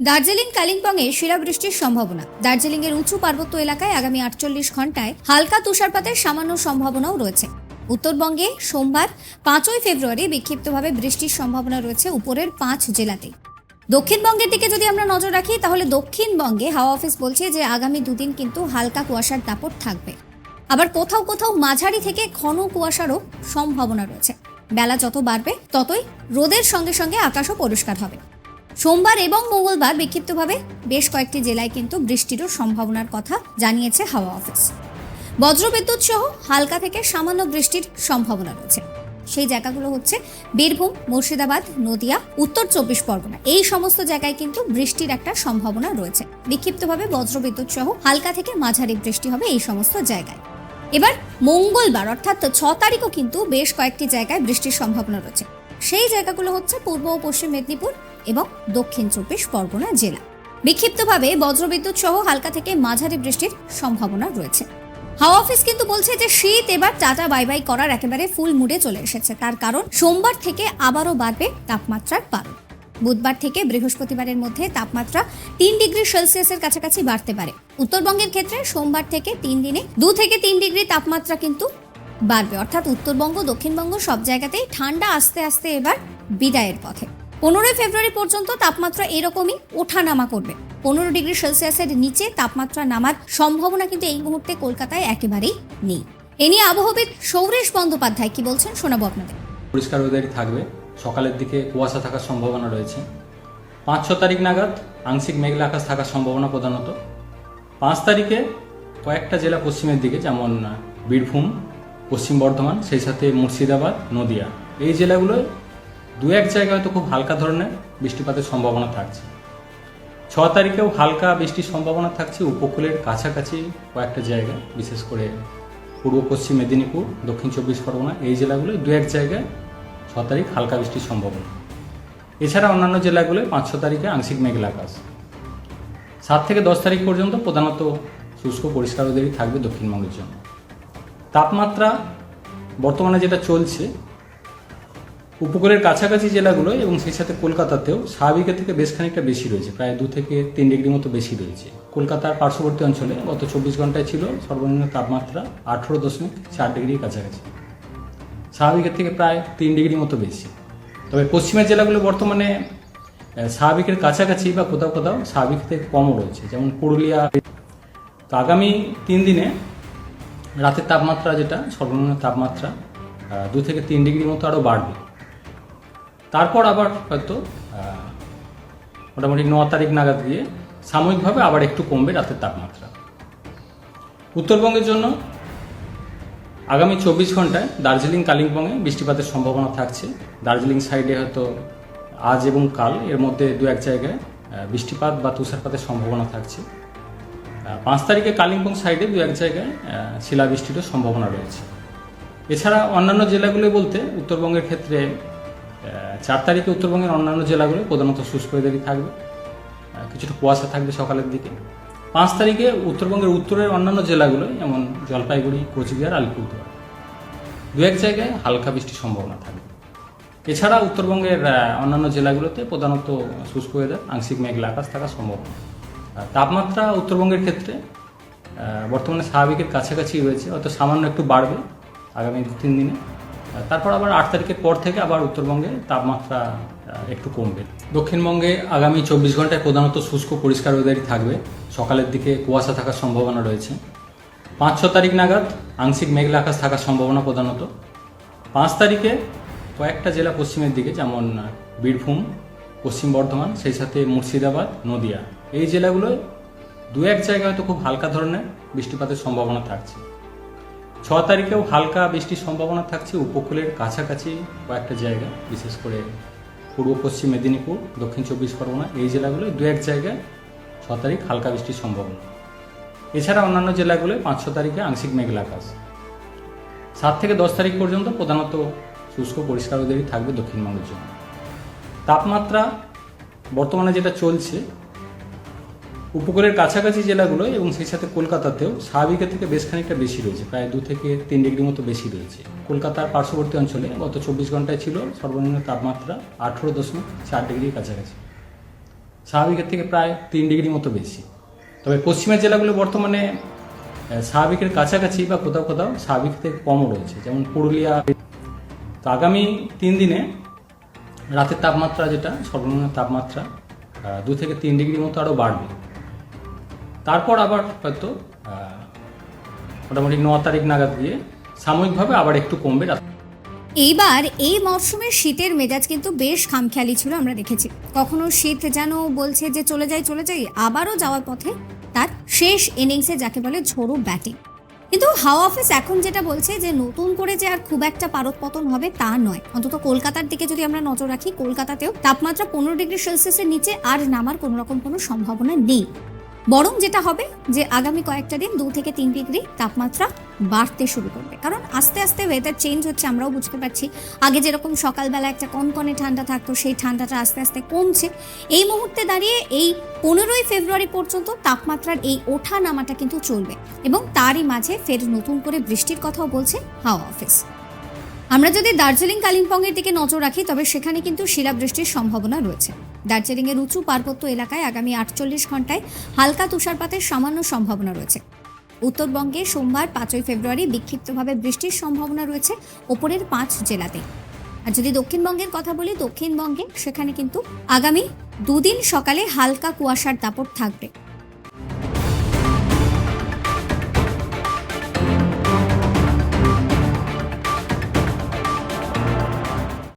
দার্জিলিং কালিম্পংয়ে শিলাবৃষ্টির সম্ভাবনা। দার্জিলিংয়ের উঁচু পার্বত্য এলাকায় আগামী আটচল্লিশ ঘন্টায় হালকা তুষারপাতের সামান্য সম্ভাবনাও রয়েছে। উত্তরবঙ্গে সোমবার পাঁচই ফেব্রুয়ারি বিক্ষিপ্তভাবে বৃষ্টির সম্ভাবনা রয়েছে উপরের পাঁচ জেলাতে। দক্ষিণবঙ্গের দিকে যদি আমরা নজর রাখি, তাহলে দক্ষিণবঙ্গে হাওয়া অফিস বলছে যে আগামী দুদিন কিন্তু হালকা কুয়াশার দাপট থাকবে। আবার কোথাও কোথাও মাঝারি থেকে ঘন কুয়াশারও সম্ভাবনা রয়েছে। বেলা যত বাড়বে, ততই রোদের সঙ্গে সঙ্গে আকাশও পরিষ্কার হবে। সোমবার এবং মঙ্গলবার বিক্ষিপ্তভাবে বেশ কয়েকটি জেলায় কিন্তু বৃষ্টিরও সম্ভাবনার কথা জানিয়েছে হাওয়া অফিস। বজ্রবিদ্যুৎ সহ হালকা থেকে সামান্য বৃষ্টির সম্ভাবনা রয়েছে। সেই জায়গাগুলো হচ্ছে বীরভূম, মুর্শিদাবাদ, নদিয়া, উত্তর চব্বিশ পরগনা। এই সমস্ত জায়গায় কিন্তু বৃষ্টির একটা সম্ভাবনা রয়েছে। বিক্ষিপ্তভাবে বজ্রবিদ্যুৎ সহ হালকা থেকে মাঝারি বৃষ্টি হবে এই সমস্ত জায়গায়। এবার মঙ্গলবার, অর্থাৎ ছ তারিখও কিন্তু বেশ কয়েকটি জায়গায় বৃষ্টির সম্ভাবনা রয়েছে। সেই জায়গাগুলো হচ্ছে পূর্ব ও পশ্চিম মেদিনীপুর এবং দক্ষিণ চব্বিশ পরগনা জেলা। বিক্ষিপ্তভাবে বজ্রবিদ্যুৎ সহ হালকা থেকে মাঝারি বৃষ্টির সম্ভাবনা রয়েছে। হাওয়া অফিস কিন্তু বলছে যে শীত এবার টাটা বাই বাই করার একেবারে ফুল মুডে চলে এসেছে। তার কারণ, সোমবার থেকে আবারও বাড়বে তাপমাত্রার পারদ বুধবার থেকে বৃহস্পতিবারের মধ্যে তাপমাত্রা তিন ডিগ্রি সেলসিয়াসের কাছাকাছি বাড়তে পারে। উত্তরবঙ্গের ক্ষেত্রে সোমবার থেকে তিন দিনে দু থেকে তিন ডিগ্রি তাপমাত্রা কিন্তু বাড়বে। অর্থাৎ উত্তরবঙ্গ, দক্ষিণবঙ্গ সব জায়গাতেই ঠান্ডা আস্তে আস্তে এবার বিদায়ের পথে। পনেরোই ফেব্রুয়ারি পর্যন্ত তাপমাত্রা এরকমই ওঠানামা করবে। পনেরো ডিগ্রি সেলসিয়াসের নিচে তাপমাত্রা নামার সম্ভাবনা কিন্তু এই মুহূর্তে কলকাতায় একেবারেই নেই। এ নিয়ে আবহবিদ সৌরেশ বন্দ্যোপাধ্যায় কি বলছেন শোনাবো আপনাদের। পরিষ্কার ওয়েদারই থাকবে। সকালের দিকে কুয়াশা থাকার সম্ভাবনা রয়েছে। পাঁচ ছ তারিখ নাগাদ আংশিক মেঘলা আকাশ থাকার সম্ভাবনা প্রধানত। পাঁচ তারিখে কয়েকটা জেলা পশ্চিমের দিকে, যেমন, বীরভূম, পশ্চিম বর্ধমান, সেই সাথে মুর্শিদাবাদ, নদিয়া। এই জেলাগুলোয় দু এক জায়গায় হয়তো খুব হালকা ধরনের বৃষ্টিপাতের সম্ভাবনা থাকছে। ছ তারিখেও হালকা বৃষ্টির সম্ভাবনা থাকছে উপকূলের কাছাকাছি কয়েকটা জায়গা বিশেষ করে পূর্ব, পশ্চিম মেদিনীপুর, দক্ষিণ চব্বিশ পরগনা, এই জেলাগুলোয় দু এক জায়গায় ছ তারিখ হালকা বৃষ্টির সম্ভাবনা। এছাড়া অন্যান্য জেলাগুলোয় পাঁচ ছ তারিখে আংশিক মেঘলা আকাশ। সাত থেকে দশ তারিখ পর্যন্ত প্রধানত শুষ্ক, পরিষ্কার ওদেরই থাকবে দক্ষিণবঙ্গের জন্য। তাপমাত্রা বর্তমানে যেটা চলছে উপকূলের কাছাকাছি জেলাগুলো এবং সেই সাথে কলকাতাতেও স্বাভাবিকের থেকে বেশ খানিকটা বেশি রয়েছে, প্রায় দু থেকে তিন ডিগ্রি মতো বেশি রয়েছে। কলকাতার পার্শ্ববর্তী অঞ্চলে গত চব্বিশ ঘন্টায় ছিল সর্বনিম্ন তাপমাত্রা আঠেরো দশমিক চার ডিগ্রির কাছাকাছি। স্বাভাবিকের থেকে প্রায় তিন ডিগ্রি মতো বেশি। তবে পশ্চিমের জেলাগুলো বর্তমানে স্বাভাবিকের কাছাকাছি বা কোথাও কোথাও স্বাভাবিক থেকে কমও রয়েছে। যেমন পুরুলিয়া, তো আগামী তিন দিনে রাতের তাপমাত্রা যেটা, সর্বনিম্ন তাপমাত্রা দু থেকে তিন ডিগ্রি মতো আরও বাড়বে। তারপর আবার হয়তো মোটামুটি ন তারিখ নাগাদ গিয়ে সাময়িকভাবে আবার একটু কমবে রাতের তাপমাত্রা। উত্তরবঙ্গের জন্য আগামী চব্বিশ ঘন্টায় দার্জিলিং, কালিম্পংয়ে বৃষ্টিপাতের সম্ভাবনা থাকছে। দার্জিলিং সাইডে হয়তো আজ এবং কাল এর মধ্যে দু এক জায়গায় বৃষ্টিপাত বা তুষারপাতের সম্ভাবনা থাকছে। পাঁচ তারিখে কালিম্পং সাইডে দু এক জায়গায় শিলাবৃষ্টিরও সম্ভাবনা রয়েছে। এছাড়া অন্যান্য জেলাগুলো বলতে উত্তরবঙ্গের ক্ষেত্রে চার তারিখে উত্তরবঙ্গের অন্যান্য জেলাগুলো প্রধানত শুষ্ক ওয়েদারই থাকবে কিছুটা কুয়াশা থাকবে সকালের দিকে। পাঁচ তারিখে উত্তরবঙ্গের উত্তরের অন্যান্য জেলাগুলো, যেমন জলপাইগুড়ি, কোচবিহার, আলিপুরদুয়ার। দু এক জায়গায় হালকা বৃষ্টির সম্ভাবনা থাকবে। এছাড়া উত্তরবঙ্গের অন্যান্য জেলাগুলোতে প্রধানত শুষ্ক ওয়েদার আংশিক মেঘলা আকাশ থাকার সম্ভাবনা। আর তাপমাত্রা উত্তরবঙ্গের ক্ষেত্রে বর্তমানে স্বাভাবিকের কাছাকাছি রয়েছে, হয়তো সামান্য একটু বাড়বে আগামী দু তিন দিনে। তারপর আবার আট তারিখের পর থেকে আবার উত্তরবঙ্গে তাপমাত্রা একটু কমবে। দক্ষিণবঙ্গে আগামী চব্বিশ ঘন্টায় প্রধানত শুষ্ক, পরিষ্কার ওয়েদারই থাকবে। সকালের দিকে কুয়াশা থাকার সম্ভাবনা রয়েছে। পাঁচ, ছ তারিখ নাগাদ আংশিক মেঘলা আকাশ থাকার সম্ভাবনা প্রধানত। পাঁচ তারিখে কয়েকটা জেলা পশ্চিমের দিকে, যেমন বীরভূম, পশ্চিম বর্ধমান, সেই সাথে মুর্শিদাবাদ, নদিয়া। এই জেলাগুলোয় দু এক জায়গায় হয়তো খুব হালকা ধরনের বৃষ্টিপাতের সম্ভাবনা থাকছে। ছ তারিখেও হালকা বৃষ্টির সম্ভাবনা থাকছে উপকূলের কাছাকাছি কয়েকটা জায়গা, বিশেষ করে পূর্ব, পশ্চিম মেদিনীপুর, দক্ষিণ চব্বিশ পরগনা, এই জেলাগুলোয় দু এক জায়গায় ছ তারিখ হালকা বৃষ্টির সম্ভাবনা। এছাড়া অন্যান্য জেলাগুলোয় পাঁচ ছ তারিখে আংশিক মেঘলা আকাশ। সাত থেকে দশ তারিখ পর্যন্ত প্রধানত শুষ্ক, পরিষ্কার ওদেরই থাকবে দক্ষিণবঙ্গের জন্য। তাপমাত্রা বর্তমানে যেটা চলছে উপকূলের কাছাকাছি জেলাগুলো এবং সেই সাথে কলকাতাতেও স্বাভাবিকের থেকে বেশ খানিকটা বেশি রয়েছে, প্রায় দু থেকে তিন ডিগ্রি মতো বেশি রয়েছে। কলকাতার পার্শ্ববর্তী অঞ্চলে গত চব্বিশ ঘন্টায় ছিল সর্বনিম্ন তাপমাত্রা আঠেরো দশমিক চার ডিগ্রির কাছাকাছি। স্বাভাবিকের থেকে প্রায় তিন ডিগ্রি মতো বেশি। তবে পশ্চিমের জেলাগুলো বর্তমানে স্বাভাবিকের কাছাকাছি বা কোথাও কোথাও স্বাভাবিক থেকে কমও রয়েছে, যেমন পুরুলিয়া। তো আগামী তিন দিনে রাতের তাপমাত্রা যেটা, সর্বনিম্ন তাপমাত্রা দু থেকে তিন ডিগ্রি মতো আরও বাড়বে। তারপর আবার হয়তো মোটামুটি ন তারিখ নাগাদ গিয়ে সাময়িকভাবে আবার একটু কমবে এইবার এই মরশুমে শীতের মেজাজ কিন্তু বেশ খামখেয়ালি ছিল, আমরা দেখেছি। কখনো শীত যেন বলছে যে চলে যাই চলে যাই, আবারও যাওয়ার পথে তার শেষ ইনিংসে যাকে বলে ঝোড়ো ব্যাটিং কিন্তু হাওয়া অফিস এখন যেটা বলছে যে নতুন করে যে আর খুব একটা পারদ পতন হবে তা নয়। অন্তত কলকাতার দিকে যদি আমরা নজর রাখি, কলকাতাতেও তাপমাত্রা পনেরো ডিগ্রি সেলসিয়াসের নিচে আর নামার কোনো রকম কোনো সম্ভাবনা নেই। বরং যেটা হবে যে আগামী কয়েকটা দিন দু থেকে তিন ডিগ্রি তাপমাত্রা বাড়তে শুরু করবে। কারণ আস্তে আস্তে ওয়েদার চেঞ্জ হচ্ছে, আমরাও বুঝতে পারছি। আগে যেরকম সকালবেলা একটা কনকনে ঠান্ডা থাকতো, সেই ঠান্ডাটা আস্তে আস্তে কমছে। এই মুহূর্তে দাঁড়িয়ে এই পনেরোই ফেব্রুয়ারি পর্যন্ত তাপমাত্রার এই ওঠা নামাটা কিন্তু চলবে এবং তারই মাঝে ফের নতুন করে বৃষ্টির কথাও বলছে হাওয়া অফিস আমরা যদি দার্জিলিং, কালিম্পংয়ের দিকে নজর রাখি, তবে সেখানে কিন্তু শিলাবৃষ্টির সম্ভাবনা রয়েছে। দার্জিলিংয়ের উঁচু পার্বত্য এলাকায় আগামী আটচল্লিশ ঘন্টায় হালকা তুষারপাতের সামান্য সম্ভাবনা রয়েছে। উত্তরবঙ্গে সোমবার পাঁচই ফেব্রুয়ারি বিক্ষিপ্তভাবে বৃষ্টির সম্ভাবনা রয়েছে ওপরের পাঁচ জেলাতে। আর যদি দক্ষিণবঙ্গের কথা বলি, দক্ষিণবঙ্গে সেখানে কিন্তু আগামী দুদিন সকালে হালকা কুয়াশার দাপট থাকবে।